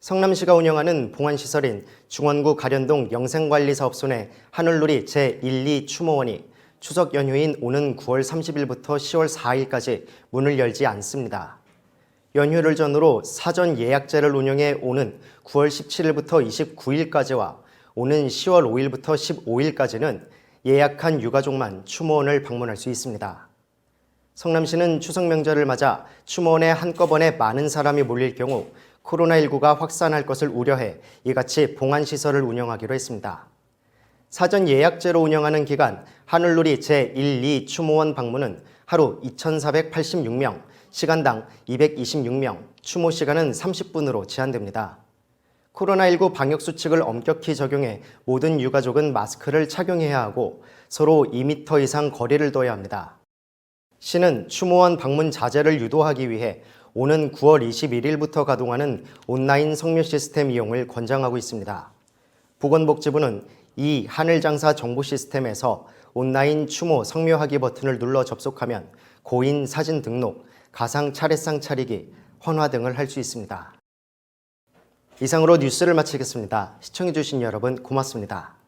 성남시가 운영하는 봉안시설인 중원구 가련동 영생관리사업소 내 하늘누리 제1, 2 추모원이 추석 연휴인 오는 9월 30일부터 10월 4일까지 문을 열지 않습니다. 연휴를 전후로 사전 예약제를 운영해 오는 9월 17일부터 29일까지와 오는 10월 5일부터 15일까지는 예약한 유가족만 추모원을 방문할 수 있습니다. 성남시는 추석 명절을 맞아 추모원에 한꺼번에 많은 사람이 몰릴 경우 코로나19가 확산할 것을 우려해 이같이 봉안시설을 운영하기로 했습니다. 사전 예약제로 운영하는 기간 하늘누리 제1, 2 추모원 방문은 하루 2,486명, 시간당 226명, 추모 시간은 30분으로 제한됩니다. 코로나19 방역 수칙을 엄격히 적용해 모든 유가족은 마스크를 착용해야 하고 서로 2m 이상 거리를 둬야 합니다. 시는 추모원 방문 자제를 유도하기 위해 오는 9월 21일부터 가동하는 온라인 성묘 시스템 이용을 권장하고 있습니다. 보건복지부는 이 하늘장사 정보 시스템에서 온라인 추모 성묘하기 버튼을 눌러 접속하면 고인 사진 등록, 가상 차례상 차리기, 헌화 등을 할 수 있습니다. 이상으로 뉴스를 마치겠습니다. 시청해주신 여러분 고맙습니다.